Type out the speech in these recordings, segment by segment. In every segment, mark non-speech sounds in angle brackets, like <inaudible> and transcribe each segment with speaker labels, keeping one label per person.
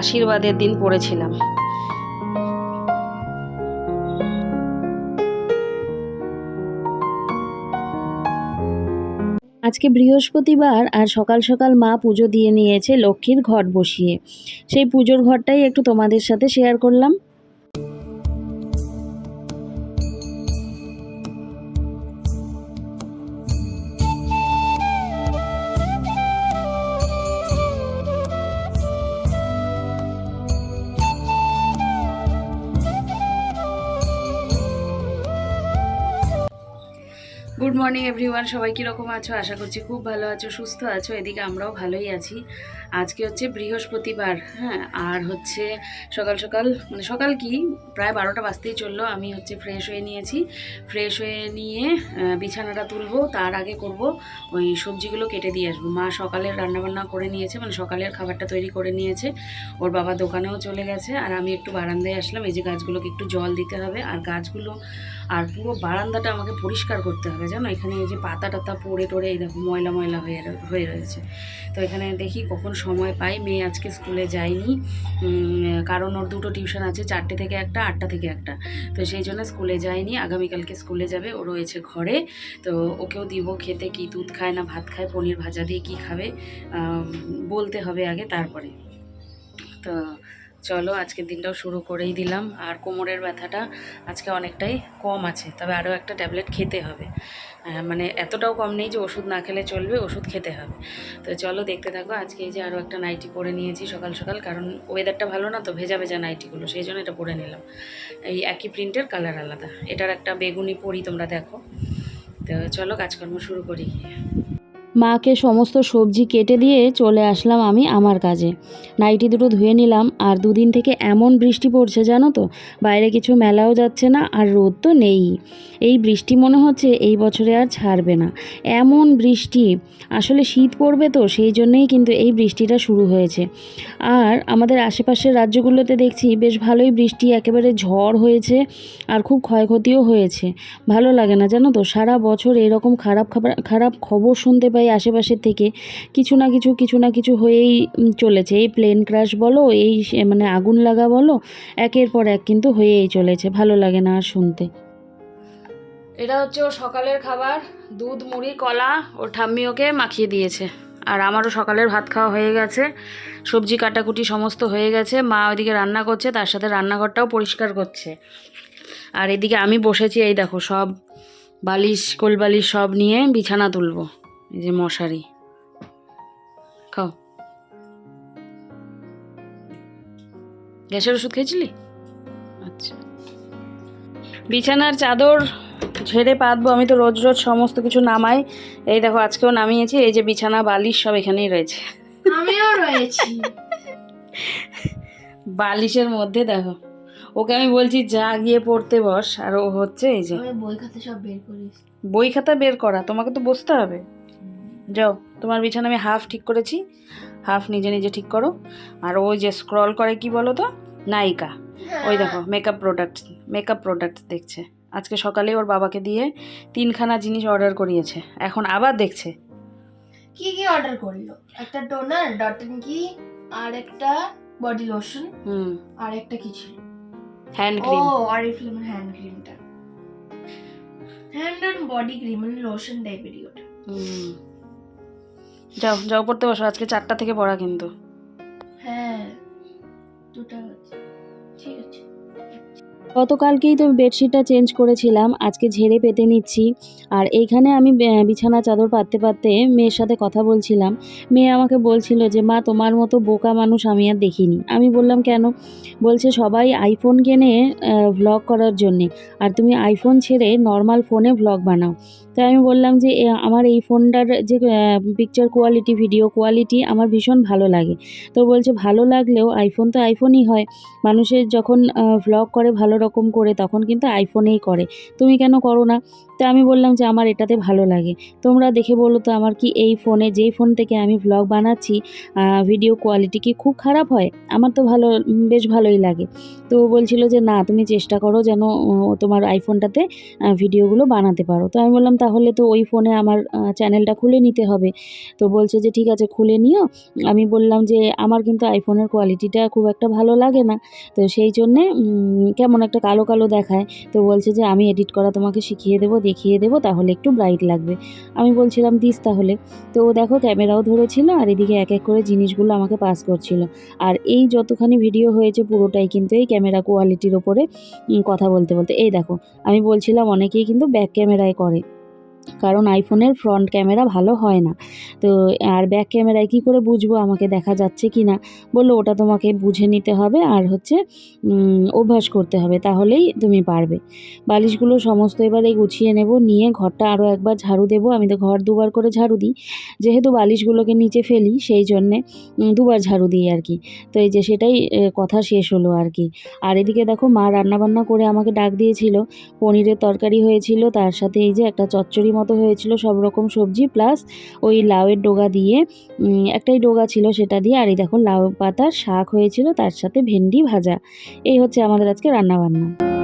Speaker 1: আশীর্বাদের দিন পড়েছিলাম। আজকে বৃহস্পতিবার আর সকাল সকাল মা পুজো দিয়ে নিয়েছে লক্ষ্মীর ঘট বসিয়ে। সেই পুজোর ঘরটাই একটু তোমাদের সাথে শেয়ার করলাম। গুড মর্নিং এভরিওয়ান সবাই কীরকম আছো? আশা করছি খুব ভালো আছো, সুস্থ আছো। এদিকে আমরাও ভালোই আছি। আজকে হচ্ছে বৃহস্পতিবার হ্যাঁ আর হচ্ছে সকাল সকাল মানে সকাল কি, প্রায় বারোটা বাজতেই চলল, আমি হচ্ছে ফ্রেশ হয়ে নিয়েছি। ফ্রেশ হয়ে নিয়ে বিছানাটা তুলবো, তার আগে করব ওই সবজিগুলো কেটে দিয়ে আসব। মা সকালের রান্নাবান্না করে নিয়েছে মানে সকালের খাবারটা তৈরি করে নিয়েছে। ওর বাবা দোকানেও চলে গেছে, আর আমি একটু বারান্দায় আসলাম, এই যে গাছগুলোকে একটু জল দিতে হবে, আর গাছগুলো, আর পুরো বারান্দাটা আমাকে পরিষ্কার করতে হবে, জানো? এখানে এই যে পাতা টাতা পড়ে টড়ে এই দেখো ময়লা ময়লা হয়ে হয়ে রয়েছে। তো এখানে দেখি কখন সময় পাই। মেয়ে আজকে স্কুলে যায়নি। কারণ ওর দুটো টিউশন আছে, চারটে থেকে একটা, আটটা থেকে একটা। তো সেই জন্য স্কুলে যায়নি। আগামীকালকে স্কুলে যাবে, ও রয়েছে ঘরে। তো ওকেও দিব খেতে, কি দুধ খায় না ভাত খায়, পনির ভাজা দিয়ে কি খাবে বলতে হবে আগে তারপরে। তো চলো, আজকের দিনটাও শুরু করেই দিলাম। আর কোমরের ব্যথাটা আজকে অনেকটাই কম আছে, তবে আরও একটা ট্যাবলেট খেতে হবে। মানে এতটাও কম নেই যে ওষুধ না খেলে চলবে, ওষুধ খেতে হবে। তো চলো দেখতে থাকো, আজকে এই যে আরও একটা নাইটি পরে নিয়েছি সকাল সকাল, কারণ ওয়েদারটা ভালো না তো ভেজা ভেজা নাইটিগুলো, সেই জন্য এটা পরে নিলাম। এই একই প্রিন্টের কালার আলাদা। এটার একটা বেগুনি পরি তোমরা দেখো। তো চলো কাজকর্ম শুরু করি। মাকে সমস্ত সবজি কেটে দিয়ে চলে আসলাম আমি আমার কাজে। নাইটি দুটো ধুয়ে নিলাম, আর দুদিন থেকে এমন বৃষ্টি পড়ছে জানো তো, বাইরে কিছু মেলাও যাচ্ছে না আর রোদ তো নেই। এই বৃষ্টি মনে হচ্ছে এই বছরে আর ছাড়বে না। এমন বৃষ্টি, আসলে শীত পড়বে তো, সেই জন্যেই কিন্তু এই বৃষ্টিটা শুরু হয়েছে। আর আমাদের আশেপাশের রাজ্যগুলোতে দেখছি বেশ ভালোই বৃষ্টি, একেবারে ঝড় হয়েছে আর খুব ক্ষয়ক্ষতিও হয়েছে। ভালো লাগে না জানো তো, সারা বছর এরকম খারাপ খাবার, খারাপ খবর শুনতে পাই আশেপাশের থেকে কিছু না কিছু কিছু না কিছু হয়েই চলেছে। এই প্লেন ক্রাশ বলো, এই মানে আগুন লাগা বলো, একের পর এক কিন্তু হয়েই চলেছে। ভালো লাগে না আর শুনতে। এটা হচ্ছে ওর সকালের খাবার। দুধ, মুড়ি, কলা, ওর ঠাম্মি ওকে মাখিয়ে দিয়েছে। আর আমারও সকালের ভাত খাওয়া হয়ে গেছে। সবজি, কাটাকুটি সমস্ত হয়ে গেছে। মা ওইদিকে রান্না করছে, তার সাথে রান্নাঘরটাও পরিষ্কার করছে। আর এদিকে আমি বসেছি, এই দেখো সব বালিশ কোল বালিশ সব নিয়ে বিছানা তুলবো। এই যে মশারি। খাও। গ্যাসের ওষুধ খেয়েছিলি? আচ্ছা। বিছানার চাদর ঝেড়ে পাতবো আমি তো রোজ রোজ সমস্ত কিছু নামাই। এই দেখো আজকেও নামিয়েছি এই যে বিছানা বালিশ সব এখানেই রয়েছে।
Speaker 2: আমিও রয়েছি।
Speaker 1: বালিশের মধ্যে দেখো। ওকে আমি বলছি যা গিয়ে পড়তে বস। আর ও হচ্ছে এই যে
Speaker 2: বই খাতা সব বের করিস।
Speaker 1: বই খাতা বের করা তোমাকে তো বসতে হবে। যাও তোমার বিছানা আমি হাফ ঠিক করেছি। হাফ নিজে নিজে ঠিক করো। আর ওই যে স্ক্রল করে কি বলো তো নায়িকা। ওই দেখো মেকআপ প্রোডাক্টস মেকআপ প্রোডাক্টস দেখছে। আজকে সকালে ওর বাবাকে দিয়ে তিনখানা জিনিস অর্ডার করিয়েছে। এখন আবার দেখছে।
Speaker 2: কি কি অর্ডার করল? একটা টোনার ডট কি আর একটা বডি লোশন
Speaker 1: হুম।
Speaker 2: আর একটা কি ছিল?
Speaker 1: হ্যান্ড
Speaker 2: ও
Speaker 1: ক্রিম
Speaker 2: অরিফ্লেম হ্যান্ড ক্রিমটা হ্যান্ড অ্যান্ড বডি ক্রিম মানে লোশন টাইপেরই ওটা
Speaker 1: হুম। যাও যাও পড়তে বসো আজকে চারটা থেকে পড়া কিন্তু।
Speaker 2: হ্যাঁ দুটা ঠিক আছে।
Speaker 1: গতকালকেই তো বেডশিটটা চেঞ্জ করেছিলাম, আজকে ঝেড়ে পেতে নিচ্ছি। আর এইখানে আমি বিছানা চাদর পাততে পাততে মেয়ের সাথে কথা বলছিলাম। মেয়ে আমাকে বলছিল যে, মা, তোমার মতো বোকা মানুষ আমি আর দেখিনি। আমি বললাম, কেন? বলছে, সবাই আইফোন কেনে ভ্লগ করার জন্যে। আর তুমি আইফোন ছেড়ে নর্মাল ফোনে ভ্লগ বানাও। তাই আমি বললাম যে আমার এই ফোনটার যে পিকচার কোয়ালিটি ভিডিও কোয়ালিটি আমার ভীষণ ভালো লাগে। তো বলছে, ভালো লাগলেও আইফোন তো আইফোনই হয়। মানুষের যখন ভ্লগ করে ভালো রকম করে তখন কিন্তু আইফোনেই করে। তুমি কেন করো না? তো আমি বললাম যে আমার এটাতে ভালো লাগে। তোমরা দেখে বলো তো আমার কি এই ফোনে, যেই ফোন থেকে আমি ভ্লগ বানাচ্ছি ভিডিও কোয়ালিটি কি খুব খারাপ হয়? আমার তো ভালো বেশ ভালোই লাগে। তো বলছিল যে না, তুমি চেষ্টা করো যেন তোমার আইফোনটাতে ভিডিওগুলো বানাতে পারো। তো আমি বললাম তাহলে তো ওই ফোনে আমার চ্যানেলটা খুলে নিতে হবে। তো বলছে যে ঠিক আছে, খুলে নিও। আমি বললাম যে আমার কিন্তু আইফোনের কোয়ালিটিটা খুব একটা ভালো লাগে না। তো সেই জন্যে কেমন একটা কালো কালো দেখায়, তো বলছে যে আমি এডিট করা তোমাকে শিখিয়ে দেবো, দেখিয়ে দেবো, তাহলে একটু ব্রাইট লাগবে। আমি বলছিলাম, দিস তাহলে। তো ও দেখো ক্যামেরাও ধরেছিল আর এদিকে এক এক করে জিনিসগুলো আমাকে পাস করছিল। আর এই যতখানি ভিডিও হয়েছে পুরোটাই কিন্তু এই ক্যামেরা কোয়ালিটির ওপরে কথা বলতে বলতে। এই দেখো, আমি বলছিলাম, অনেকেই কিন্তু ব্যাক ক্যামেরায় করে। কারণ আইফোনের ফ্রন্ট ক্যামেরা ভালো হয় না। তো আর ব্যাক ক্যামেরায় কী করে বুঝব আমাকে দেখা যাচ্ছে কি না? বলল, ওটা তোমাকে বুঝে নিতে হবে আর হচ্ছে অভ্যাস করতে হবে, তাহলেই তুমি পারবে। বালিশগুলো সমস্ত এবারে গুছিয়ে নেব, নিয়ে ঘরটা আরও একবার ঝাড়ু দেবো। আমি তো ঘর দুবার করে ঝাড়ু দিই। যেহেতু বালিশগুলোকে নিচে ফেলি, সেই জন্যে দুবার ঝাড়ু দিই আর কি। তো এই যে সেটাই কথা শেষ হলো আর কি। আর এদিকে দেখো, মা রান্নাবান্না করে আমাকে ডাক দিয়েছিল। পনিরের তরকারি হয়েছিল, তার সাথে এই যে একটা চচ্চড়ি মতো হয়েছিল সব রকম সবজি প্লাস ওই লাউয়ের ডোগা দিয়ে একটাই ডোগা ছিল সেটা দিয়ে, আর এই দেখো লাউ পাতার শাক হয়েছিল, তার সাথে ভেন্ডি ভাজা। এই হচ্ছে আমাদের আজকে রান্না রান্নাবান্না।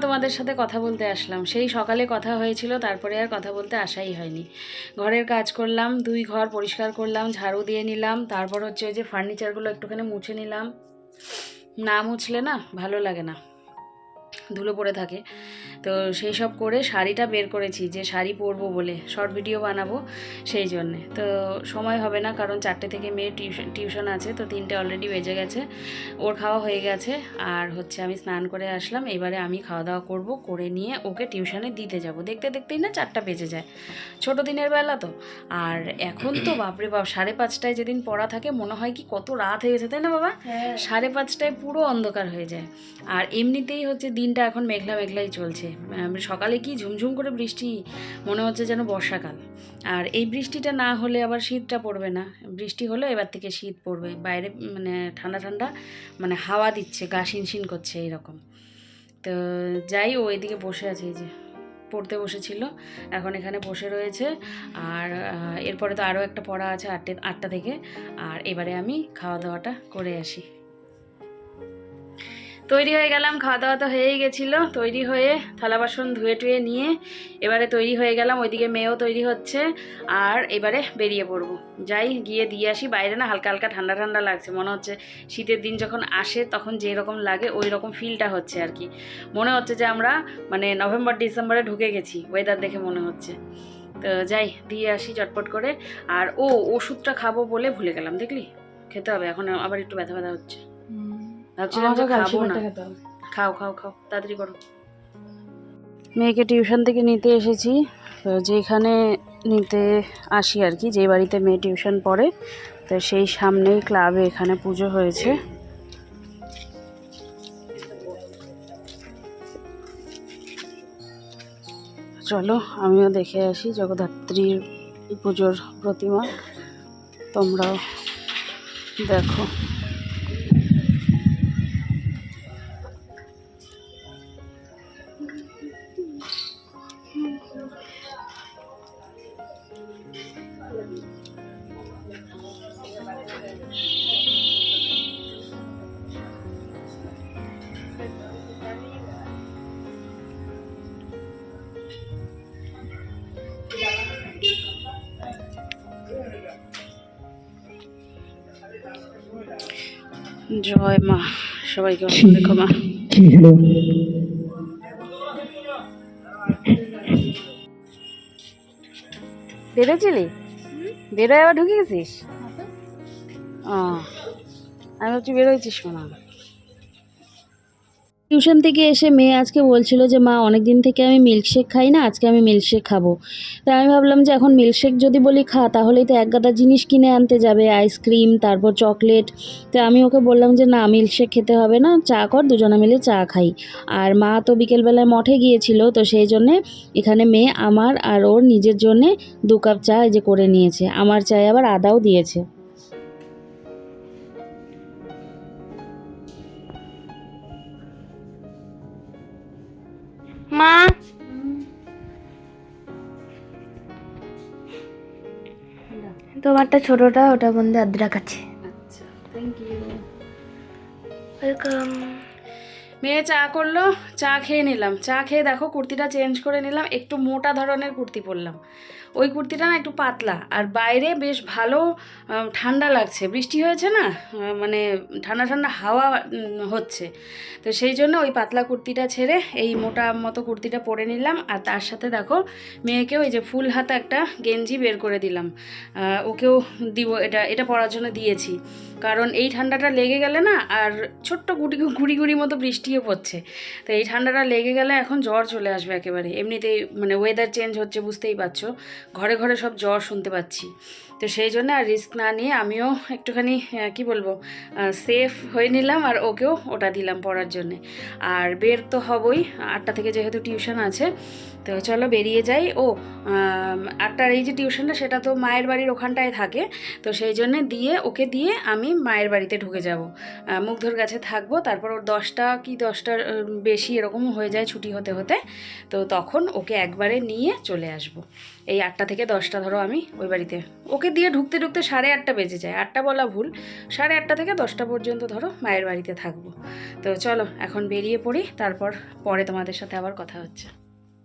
Speaker 1: তোমাদের সাথে কথা বলতে আসলাম। সেই সকালে কথা হয়েছিল, তারপরে আর কথা বলতে আসাই হয়নি। ঘরের কাজ করলাম, দুই ঘর পরিষ্কার করলাম, ঝাড়ু দিয়ে নিলাম, তারপর হচ্ছে ওই যে ফার্নিচারগুলো একটুখানি মুছে নিলাম। না মুছলে না ভালো লাগে না। ধুলো পড়ে থাকে। তো সেই সব করে শাড়িটা বের করেছি যে শাড়ি পরবো বলে শর্ট ভিডিও বানাবো সেই জন্যে। তো সময় হবে না কারণ চারটে থেকে মেয়ের টিউশন টিউশন আছে তো তিনটে অলরেডি বেজে গেছে। ওর খাওয়া হয়ে গেছে আর হচ্ছে আমি স্নান করে আসলাম এবারে আমি খাওয়া দাওয়া করব করে নিয়ে ওকে টিউশনে দিতে যাব। দেখতে দেখতেই না চারটা বেজে যায়। ছোট দিনের বেলা তো। আর এখন তো বাপরে বাপ সাড়ে পাঁচটায় যেদিন পড়া থাকে মনে হয় কি কত রাত হয়ে গেছে তাই না বাবা?
Speaker 2: হ্যাঁ।
Speaker 1: সাড়ে পাঁচটায় পুরো অন্ধকার হয়ে যায়। আর এমনিতেই হচ্ছে দিনটা এখন মেঘলা মেঘলাই চলছে। সকালে কি ঝুমঝুম করে বৃষ্টি, মনে হচ্ছে যেন বর্ষাকাল। আর এই বৃষ্টিটা না হলে আবার শীতটা পড়বে না। বৃষ্টি হলে এবার থেকে শীত পড়বে। বাইরে মানে ঠান্ডা ঠান্ডা মানে হাওয়া দিচ্ছে, গা শিনশিন করছে এইরকম। তো যাই, ও এদিকে বসে আছে, এই যে পড়তে বসেছিল, এখন এখানে বসে রয়েছে। আর এরপরে তো আরও একটা পড়া আছে আটটে, আটটা থেকে। আর এবারে আমি খাওয়া দাওয়াটা করে আসি। তৈরি হয়ে গেলাম খাওয়া দাওয়া তো হয়েই গেছিল। তৈরি হয়ে থালা বাসন ধুয়ে টুয়ে নিয়ে এবারে তৈরি হয়ে গেলাম, ওইদিকে মেয়েও তৈরি হচ্ছে আর এবারে বেরিয়ে পড়ব। যাই গিয়ে দিয়ে আসি, বাইরে না হালকা হালকা ঠান্ডা ঠান্ডা লাগছে, মনে হচ্ছে শীতের দিন যখন আসে তখন যেই রকম লাগে ওই রকম ফিলটা হচ্ছে আর কি। মনে হচ্ছে যে আমরা মানে নভেম্বর, ডিসেম্বরে ঢুকে গেছি ওয়েদার দেখে মনে হচ্ছে। তো যাই, দিয়ে আসি চটপট করে। আর ও, ওষুধটা খাব বলে ভুলে গেলাম, দেখলি? খেতে হবে, এখন আবার একটু ব্যথা ব্যথা হচ্ছে। ভাবছিলাম যে খাব না। খাও খাও খাও তাড়াতাড়ি করো। মেয়েকে টিউশন থেকে নিতে এসেছি। তো যেখানে নিতে আসি আর কি যে বাড়িতে মেয়ে টিউশন পড়ে তো সেই সামনেই ক্লাবে এখানে পুজো হয়েছে। চলো আমিও দেখে আসি জগদ্ধাত্রীর পুজোর প্রতিমা। তোমরাও দেখো। সবাইকে অনেক ক্ষমা। বেরোছিলি বেরোয় আবার ঢুকে গেছিস? ও আমি ভাবছি বেরোইছিস মনে হয়। টিউশন থেকে এসে মেয়ে আজকে বলছিল যে, মা অনেক দিন থেকে আমি মিল্কশেক খাই না, আজকে আমি মিল্কশেক খাব। তাই আমি ভাবলাম যে, এখন মিল্কশেক যদি বলি খা, তাহলেই তো এক গাদা জিনিস কিনে আনতে যাবে আইসক্রিম তারপর চকলেট তো আমি ওকে বললাম যে, না মিল্কশেক খেতে হবে না, চা কর, দুজনে মিলে চা খাই। আর মা তো বিকেলবেলায় মঠে গিয়েছিল, তো সেই জন্যে এখানে মেয়ে আমার আর ওর নিজের জন্যে দু কাপ চা এই যে করে নিয়েছে। আমার চায়ে আবার আদাও দিয়েছে।
Speaker 2: তোমারটা ছোটটা ওটা মধ্যে আদ্রা কাছে
Speaker 1: আচ্ছা থ্যাংক ইউ
Speaker 2: ওয়েলকাম
Speaker 1: মেয়ে চা করল চা খেয়ে নিলাম। চা খেয়ে দেখো কুর্তিটা চেঞ্জ করে নিলাম একটু মোটা ধরনের কুর্তি পরলাম। ওই কুর্তিটা না একটু পাতলা। আর বাইরে বেশ ভালো ঠান্ডা লাগছে। বৃষ্টি হয়েছে না? মানে ঠান্ডা ঠান্ডা হাওয়া হচ্ছে। তো সেই জন্য ওই পাতলা কুর্তিটা ছেড়ে এই মোটা মতো কুর্তিটা পরে নিলাম। আর তার সাথে দেখো, মেয়েকেও এই যে ফুল হাতা একটা গেঞ্জি বের করে দিলাম। ওকেও দিব, এটা এটা পরার জন্য দিয়েছি। কারণ এই ঠান্ডাটা লেগে গেলে না, আর ছোট্ট গুটি, গুড়ি গুড়ি মতো বৃষ্টিও পড়ছে। তো এই ঠান্ডাটা লেগে গেলে এখন জ্বর চলে আসবে একেবারে। এমনিতেই মানে ওয়েদার চেঞ্জ হচ্ছে, বুঝতেই পারছ। ঘরে ঘরে সব জ্বর শুনতে পাচ্ছি। তো সেই জন্য আর রিস্ক না নিয়ে আমিও একটুখানি কি বলব সেফ হয়ে নিলাম আর ওকেও ওটা দিলাম পড়ার জন্যে। আর বের তো হবই, আটটা থেকে যেহেতু টিউশন আছে, তো চলো বেরিয়ে যাই। ও আটটার এই যে টিউশনটা সেটা তো মায়ের বাড়ির ওখানটায় থাকে, তো সেই জন্য দিয়ে, ওকে দিয়ে আমি মায়ের বাড়িতে ঢুকে যাব। মুগ্ধর কাছে থাকব, তারপর ওর দশটা কি দশটার বেশি এরকম হয়ে যায় ছুটি হতে হতে, তো তখন ওকে একবারে নিয়ে চলে আসব। এই আটটা থেকে দশটা ধরো আমি ওই বাড়িতে, ওকে দিয়ে ঢুকতে ঢুকতে সাড়ে আটটা বেজে যায়। আটটা বলা ভুল। সাড়ে আটটা থেকে দশটা পর্যন্ত ধরো মায়ের বাড়িতে থাকব। তো চলো এখন বেরিয়ে পড়ি তারপর পরে তোমাদের সাথে আবার কথা হচ্ছে।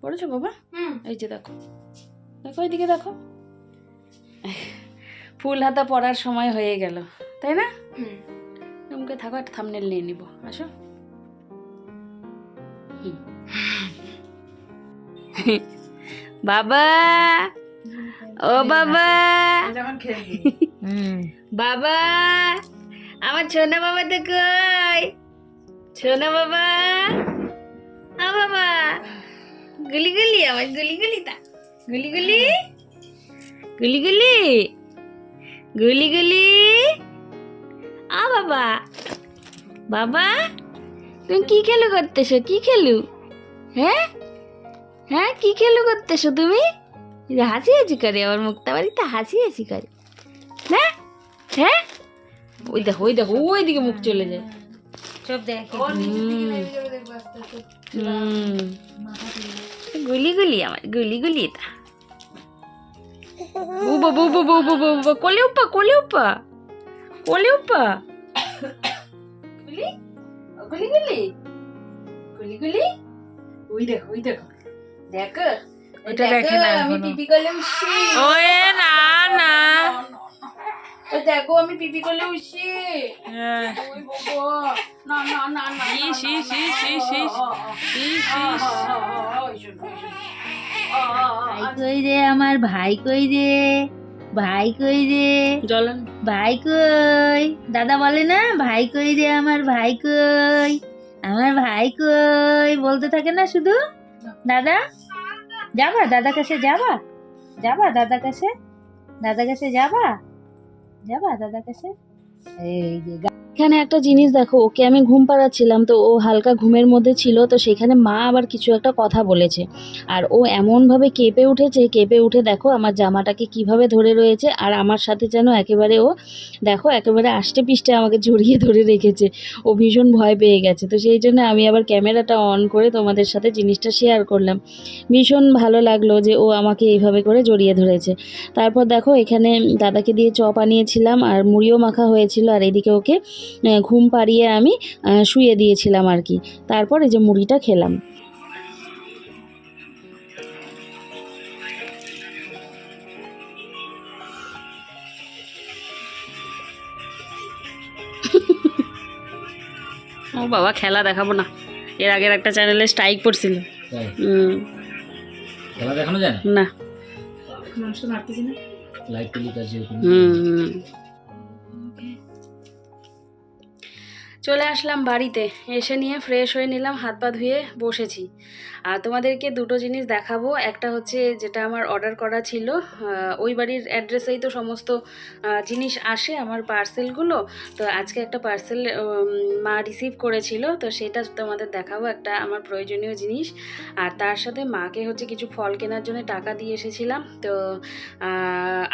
Speaker 1: পড়েছো বাবা?
Speaker 2: হুম।
Speaker 1: এই যে দেখো। দেখো এইদিকে দেখো। ফুল হাতা পরার সময় হয়ে গেল তাই না? রুমকে থাকো একটা থামনেল নিয়ে নিব। আসো। <laughs> বাবা! ও বাবা! <laughs> বাবা! আমার ছোনা বাবা তো কই? ছোনা বাবা! আ বাবা! গুলি গুলি আমার গুলি গুলি তা গুলি গুলি গুলি গুলি গুলি গুলি আ বাবা! বাবা! তুমি কি খেলু করতেছো? কি খেলু? হ্যাঁ? হ্যাঁ কি খেলু করতেছো তুমি? হাসি হাসি করে আমার মুখটা বাড়িতে হাসি হাসি করে। হ্যাঁ হ্যাঁ? ওই দেখো ওই দেখো ওই দিকে মুখ চলে যায়।
Speaker 2: সব দেখে
Speaker 1: হুম। গুলি গুলি আমার গুলি গুলি এটা। বুবা বুবা বুবা বুবা কোলে উপা কোলে উপা কোলে উপা গুলি? গুলি গুলি গুলি গুলি ওই দেখো ওই দেখো। দেখো।
Speaker 2: ওটা দেখে না
Speaker 1: আমি পিপি করলে উঠছি
Speaker 2: ওয়ে না না।
Speaker 1: ও দেখো আমি পিপি করলে উঠছি
Speaker 2: হ্যাঁ।
Speaker 1: না না না না
Speaker 2: ইস, ইস, ইস, ইস, ইস। ইস, ইস। ভাই কই রে আমার ভাই কই রে? ভাই কই রে?
Speaker 1: জলন
Speaker 2: ভাই কই? দাদা বলে না ভাই কই রে আমার ভাই কই? আমার ভাই কই? বলতে থাকে না শুধু? দাদা? যাবা? দাদা কাছে যাবা? যাবা দাদা কাছে? দাদা কাছে যাবা? যাবা দাদা কাছে? এই যে
Speaker 1: এখানে একটা জিনিস দেখো, ওকে আমি ঘুম পাড়াচ্ছিলাম, তো ও হালকা ঘুমের মধ্যে ছিল, তো সেখানে মা আবার কিছু একটা কথা বলেছে। আর ও এমনভাবে কেঁপে উঠেছে, কেঁপে উঠে দেখো আমার জামাটাকে কীভাবে ধরে রয়েছে, আর আমার সাথে যেন একেবারে ও, দেখো একেবারে আষ্টে পিষ্টে আমাকে জড়িয়ে ধরে রেখেছে। ও ভীষণ ভয় পেয়ে গেছে, তো সেই জন্য আমি আবার ক্যামেরাটা অন করে তোমাদের সাথে জিনিসটা শেয়ার করলাম। ভীষণ ভালো লাগল যে ও আমাকে এইভাবে করে জড়িয়ে ধরেছে। তারপর দেখো এখানে দাদাকে দিয়ে চপ আনিয়েছিলাম, আর মুড়িও মাখা হয়েছিল, আর এদিকে ওকে ঘুম পাড়িয়ে আমি আহ, শুয়ে দিয়েছিলাম আর কি। তারপর এই যে মুড়িটা খেলাম। ও বাবা খেলা দেখাবো না। এর আগের একটা চ্যানেলে স্ট্রাইক পড়ছিল।
Speaker 3: তাই?
Speaker 1: হুম,
Speaker 3: খেলা দেখানো যায় না?
Speaker 1: না। হুম হুম। চলে আসলাম বাড়িতে। এসে নিয়ে ফ্রেশ হয়ে নিলাম, হাত পা ধুয়ে বসেছি। আর তোমাদেরকে দুটো জিনিস দেখাবো। একটা হচ্ছে যেটা আমার অর্ডার করা ছিল ওই বাড়ির অ্যাড্রেসেই তো সমস্ত জিনিস আসে আমার পার্সেলগুলো তো আজকে একটা পার্সেল মা রিসিভ করেছিল, তো সেটা তোমাদের দেখাবো একটা আমার প্রয়োজনীয় জিনিস। আর তার সাথে মাকে হচ্ছে কিছু ফল কেনার জন্য টাকা দিয়ে এসেছিলাম। তো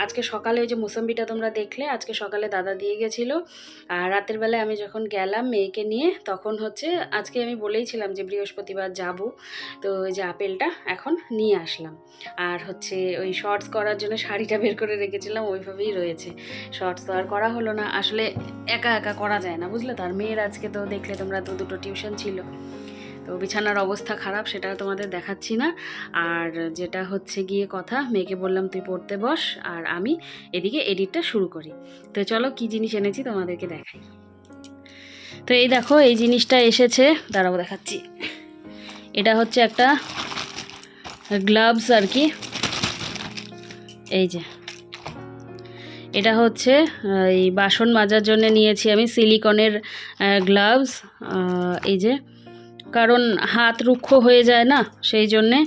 Speaker 1: আজকে সকালে ওই যে মুসম্বিটা তোমরা দেখলে, আজকে সকালে দাদা দিয়ে গেছিল। আর রাতের বেলায় আমি যখন গেলাম মেয়েকে নিয়ে তখন হচ্ছে আজকে আমি বলেইছিলাম যে বৃহস্পতিবার যাব। তো ওই যে আপেলটা এখন নিয়ে আসলাম। আর হচ্ছে ওই শর্টস করার জন্য শাড়িটা বের করে রেখেছিলাম, ওইভাবেই রয়েছে। শর্টস তো আর করা হলো না, আসলে একা একা করা যায় না, বুঝলে তার মেয়ের আজকে তো দেখলে তোমরা তো দুটো টিউশন ছিল। তো বিছানার অবস্থা খারাপ, সেটা তোমাদের দেখাচ্ছি না। আর যেটা হচ্ছে গিয়ে কথা, মেয়েকে বললাম, তুই পড়তে বস, আর আমি এদিকে এডিটটা শুরু করি। তো চলো কি জিনিস এনেছি তোমাদেরকে দেখাই। তো এই দেখো, এই জিনিসটা এসেছে। দাঁড়াবো দেখাচ্ছি। এটা হচ্ছে একটা গ্লাভস আর কি। এই যে। এটা হচ্ছে এই বাসন মাজার জন্য নিয়েছি আমি, সিলিকনের গ্লাভস। এই যে। কারণ হাত রুক্ষ হয়ে যায় না, সেই জন্যে।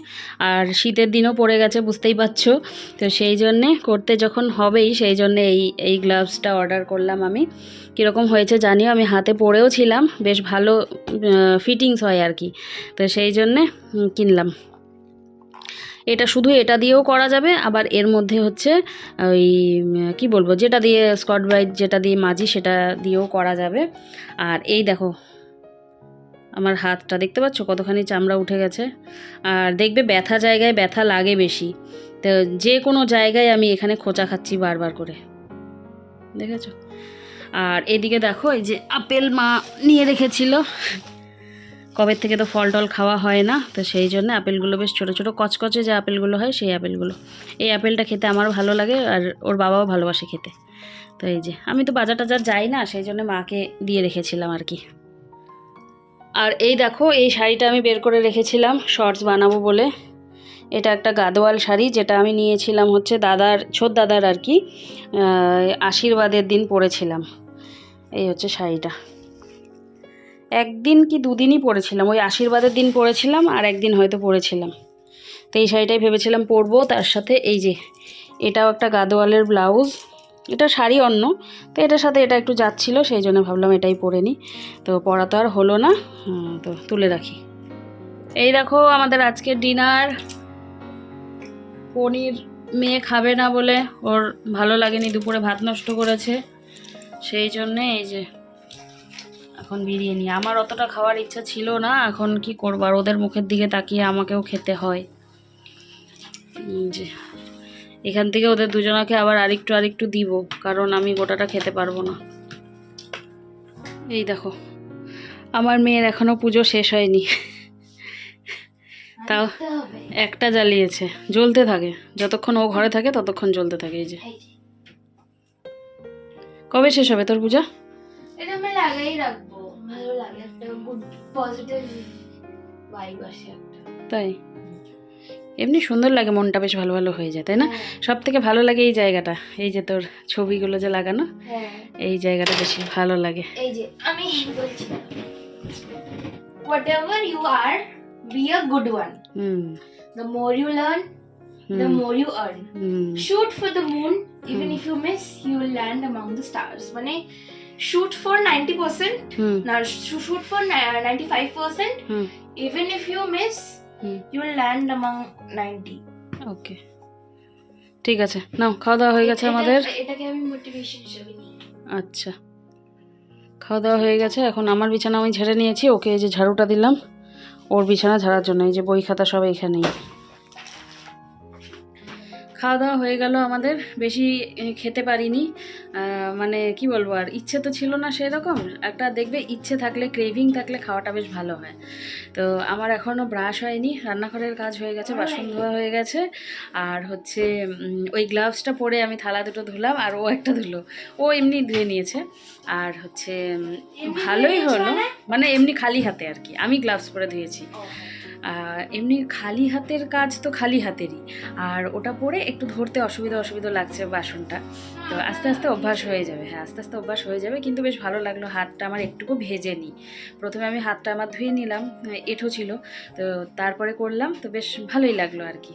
Speaker 1: আর শীতের দিনও পড়ে গেছে, বুঝতেই পারছ। তো সেই জন্যে করতে যখন হবেই, সেই জন্যে এই এই গ্লাভসটা অর্ডার করলাম আমি। কীরকম হয়েছে জানিও, আমি হাতে পরেও ছিলাম, বেশ ভালো ফিটিংস হয় আর কি। তো সেই জন্যে কিনলাম। এটা শুধু এটা দিয়েও করা যাবে, আবার এর মধ্যে হচ্ছে ওই, কি বলব, যেটা দিয়ে স্কট ব্রাইট যেটা দিয়ে মাজি সেটা দিয়েও করা যাবে। আর এই দেখো আমার হাতটা, দেখতে পাচ্ছ কতখানি চামড়া উঠে গেছে? আর দেখবে ব্যথা জায়গায় ব্যথা লাগে বেশি। তো যে কোনো জায়গায় আমি এখানে খোঁচা খাচ্ছি বারবার করে। দেখেছ? আর এদিকে দেখো, এই যে আপেল মা নিয়ে রেখেছিল। কবে থেকে তো ফল টল খাওয়া হয় না, তো সেই জন্য আপেলগুলো বেশ ছোটো ছোটো কচকচে যে আপেলগুলো হয় সেই আপেলগুলো। এই আপেলটা খেতে আমার ভালো লাগে আর ওর বাবাও ভালোবাসে খেতে। তো এই যে, আমি তো বাজার টাজার যাই না, সেই জন্য মাকে দিয়ে রেখেছিলাম আর কি। আর এই দেখো, এই শাড়িটা আমি বের করে রেখেছিলাম শর্টস বানাবো বলে। এটা একটা গাদোয়াল শাড়ি, যেটা আমি নিয়েছিলাম হচ্ছে দাদার, ছোট দাদার আর কি আশীর্বাদের দিন পরেছিলাম। এই হচ্ছে শাড়িটা। একদিন কি দুদিনই পরেছিলাম, ওই আশীর্বাদের দিন পরেছিলাম আর একদিন হয়তো পরেছিলাম। তো এই শাড়িটাই ভেবেছিলাম পরবো, তার সাথে এই যে, এটাও একটা গাদোয়ালের ব্লাউজ। এটা শাড়ি অন্য, তো এটার সাথে এটা একটু যাচ্ছিল, সেই জন্য ভাবলাম এটাই পরে নিই। তো পড়া তো আর হলো না তো তুলে রাখি। এই দেখো আমাদের আজকের ডিনার। পনির মেয়ে খাবে না বলে ওর ভালো লাগেনি, দুপুরে ভাত নষ্ট করেছে। সেই জন্যে এই যে এখন বিরিয়ানি। আমার অতটা খাওয়ার ইচ্ছা ছিল না, এখন কি করব? আর ওদের মুখের দিকে তাকিয়ে আমাকেও খেতে হয়। যে এখান থেকে ওদের দুজনাকে আবার আরেকটু আরেকটু দিব কারণ আমি গোটাটা খেতে পারব না। এই দেখো আমার মেয়ের এখনও পুজো শেষ হয়নি। তাও একটা জ্বালিয়েছে জ্বলতে থাকে। যতক্ষণ ও ঘরে থাকে ততক্ষণ জ্বলতে থাকে এই যে। কবে শেষ হবে তোর পূজা?
Speaker 4: এটা আমি লাগাই রাখব। ভালো লাগে একটা গুড পজিটিভ ভাইব আসে একটা।
Speaker 1: তাই? এমনি সুন্দর লাগে মনটা বেশ ভালো ভালো হয়ে যায় তাই না? সব থেকে ভালো লাগে এই জায়গাটা এই যে তোর ছবিগুলো যে লাগানো
Speaker 4: হ্যাঁ।
Speaker 1: এই জায়গাটা বেশি ভালো লাগে।
Speaker 4: এই যে আমি বলছি whatever you are be a good one
Speaker 1: hmm
Speaker 4: the more you learn the more you shoot for the moon even. If you miss you will land among the stars মানে শুট ফর নাইনটি পার্সেন্ট না shoot for ninety five percent even if you will land among ninety
Speaker 1: okay ঠিক আছে নাও খাওয়া দাওয়া হয়ে গেছে আমাদের।
Speaker 4: এটাকে আমি মোটিভেশন হিসেবে নিই।
Speaker 1: আচ্ছা। খাওয়া দাওয়া হয়ে গেছে এখন আমার বিছানা আমি ঝেড়ে নিয়েছি ওকে এই যে ঝাড়ুটা দিলাম ওর বিছানা ঝাড়ার জন্য এই যে বই খাতা সব এইখানেই খাওয়া দাওয়া হয়ে গেল আমাদের বেশি খেতে পারিনি। মানে কি বলব আর ইচ্ছে তো ছিল না সেরকম। একটা দেখবে ইচ্ছে থাকলে ক্রেভিং থাকলে খাওয়াটা বেশ ভালো হয়। তো আমার এখনও ব্রাশ হয়নি রান্নাঘরের কাজ হয়ে গেছে বাসন ধোয়া হয়ে গেছে। আর হচ্ছে ওই গ্লাভসটা পরে আমি থালা দুটো ধুলাম আর ও একটা ধুলো। ও এমনি ধুয়ে নিয়েছে। আর হচ্ছে ভালোই হলো। মানে? এমনি খালি হাতে আর কি। আমি গ্লাভস পরে ধুয়েছি। এমনি খালি হাতের কাজ তো খালি হাতেরই। আর ওটা পরে একটু ধরতে অসুবিধা অসুবিধা লাগছে বাসনটা। তো আস্তে আস্তে অভ্যাস হয়ে যাবে। হ্যাঁ আস্তে আস্তে অভ্যাস হয়ে যাবে কিন্তু বেশ ভালো লাগল হাতটা আমার একটুকু ভেজে নিই। প্রথমে আমি হাতটা আমার ধুয়ে নিলাম এঁঠো ছিল। তো তারপরে করলাম তো বেশ ভালোই লাগল আর কি।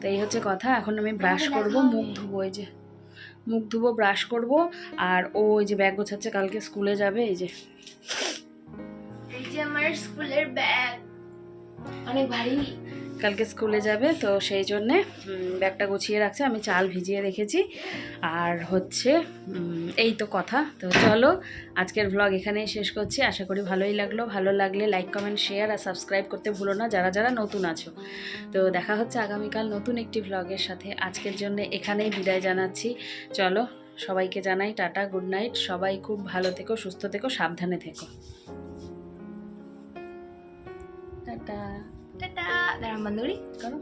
Speaker 1: তো এই হচ্ছে কথা। এখন আমি ব্রাশ করব মুখ ধুবো এই যে মুখ ধুবো ব্রাশ করব। আর ও ওই যে ব্যাগ গোছাচ্ছে কালকে স্কুলে যাবে এই যে
Speaker 4: এই যে আমার স্কুলের ব্যাগ। অনেক ভারী।
Speaker 1: কালকে স্কুলে যাবে, তো সেই জন্যে ব্যাগটা গুছিয়ে রাখছে, আমি চাল ভিজিয়ে রেখেছি। আর হচ্ছে এই তো কথা। তো চলো, আজকের ব্লগ এখানেই শেষ করছি। আশা করি ভালোই লাগল। ভালো লাগলে লাইক কমেন্ট শেয়ার আর সাবস্ক্রাইব করতে ভুলো না, যারা যারা নতুন আছো। তো দেখা হচ্ছে আগামীকাল নতুন একটি ব্লগের সাথে। আজকের জন্য এখানেই বিদায় জানাচ্ছি। চলো, সবাইকে জানাই টাটা গুড নাইট সবাই খুব ভালো থেকো, সুস্থ থেকো, সাবধানে থেকো। টাটা।
Speaker 4: টাটা দাঁড়ান বন্ধ করি
Speaker 1: করো